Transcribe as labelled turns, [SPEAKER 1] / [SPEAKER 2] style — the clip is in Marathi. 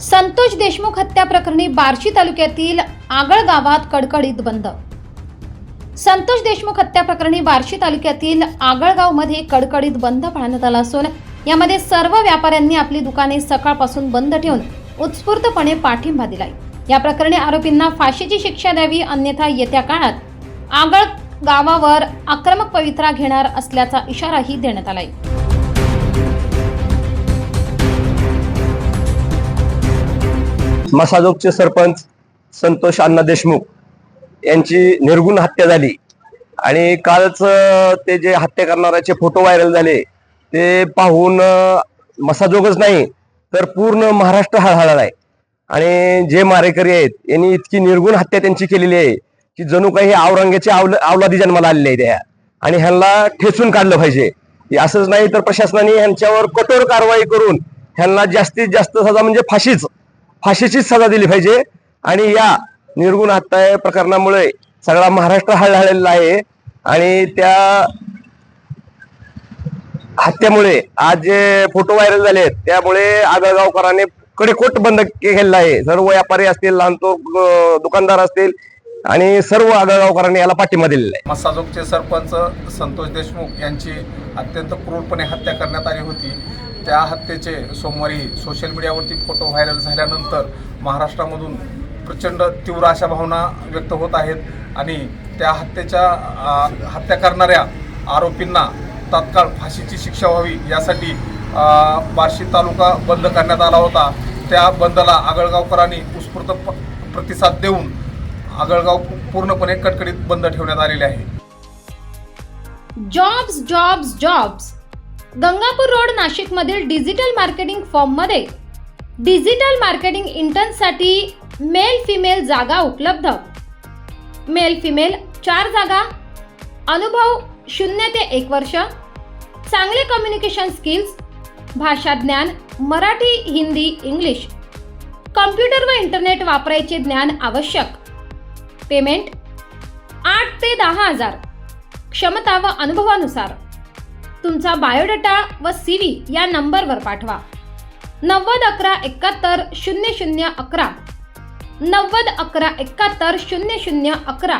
[SPEAKER 1] संतोष देशमुख हत्या प्रकरणी बार्शी तालुक्यातील आगळ गावात कडकडीत बंद. संतोष देशमुख हत्या प्रकरणी बार्शी तालुक्यातील आगळगावमध्ये कडकडीत बंद पाळण्यात आला असून यामध्ये सर्व व्यापाऱ्यांनी आपली दुकाने सकाळपासून बंद ठेवून उत्स्फूर्तपणे पाठिंबा दिलाय. या प्रकरणी आरोपींना फाशीची शिक्षा द्यावी अन्यथा येत्या काळात आगळ गावावर आक्रमक पवित्रा घेणार असल्याचा इशाराही देण्यात आलाय.
[SPEAKER 2] मसाजोगचे सरपंच संतोष अण्णा देशमुख यांची निर्गुण हत्या झाली. आणि कालच ते जे हत्या करणाऱ्याचे फोटो व्हायरल झाले ते पाहून मसाजोगच नाही तर पूर्ण महाराष्ट्र हळहळला आहे. आणि जे मारेकरी आहेत यांनी इतकी निर्गुण हत्या त्यांची केलेली आहे की जणू काही औरंग्याचे आवल अवलादी जन्माला आलेले आहे त्या आणि ह्यांना ठेचून काढलं पाहिजे. असंच नाही तर प्रशासनाने ह्यांच्यावर कठोर कारवाई करून ह्यांना जास्तीत जास्त सजा म्हणजे फाशीच फाशीचीच सजा दिली पाहिजे. आणि या निर्गुण हत्या प्रकरणामुळे सगळा महाराष्ट्र हळहळलेला आहे. आणि त्या हत्येमुळे आज जे फोटो व्हायरल झाले आहेत त्यामुळे आगळगावकरांनी कडेकोट बंद केलेला आहे. सर्व व्यापारी असतील लहान तो दुकानदार असतील आणि सर्व आगळगावकरांनी याला पाठिंबा दिलेला आहे.
[SPEAKER 3] मसाजोगचे सरपंच संतोष देशमुख यांची अत्यंत क्रूरपणे हत्या करण्यात आली होती. त्या हत्येचे सोमवारी सोशल मीडियावरती फोटो व्हायरल झाल्यानंतर महाराष्ट्रामधून प्रचंड तीव्र अशा भावना व्यक्त होत आहेत आणि त्या हत्येच्या हत्या करणाऱ्या आरोपींना तात्काळ फाशीची शिक्षा व्हावी यासाठी बार्शी तालुका बंद करण्यात आला होता. त्या बंदला आगळगावकरांनी उत्स्फूर्त प्रतिसाद देऊन आगळगाव पूर्णपणे कडकडीत बंद ठेवण्यात आलेले आहे.
[SPEAKER 1] Jobs jobs jobs Gangapur road नाशिकमधील डिजिटल मार्केटिंग फॉर्ममध्ये डिजिटल मार्केटिंग इंटर्नसाठी मेल फिमेल जागा उपलब्ध. मेल फिमेल चार जागा अनुभव शून्य ते एक वर्ष चांगले कम्युनिकेशन स्किल्स भाषा ज्ञान मराठी हिंदी इंग्लिश कॉम्प्युटर व इंटरनेट वापरायचे ज्ञान आवश्यक. पेमेंट आठ ते दहा हजार. क्षमता व अनुभवानुसार. तुमचा बायोडेटा व सी व्ही या नंबरवर पाठवा. नव्वद अकरा एकाहत्तर शून्य शून्य अकरा. नव्वद अकरा एकाहत्तर शून्य शून्य अकरा.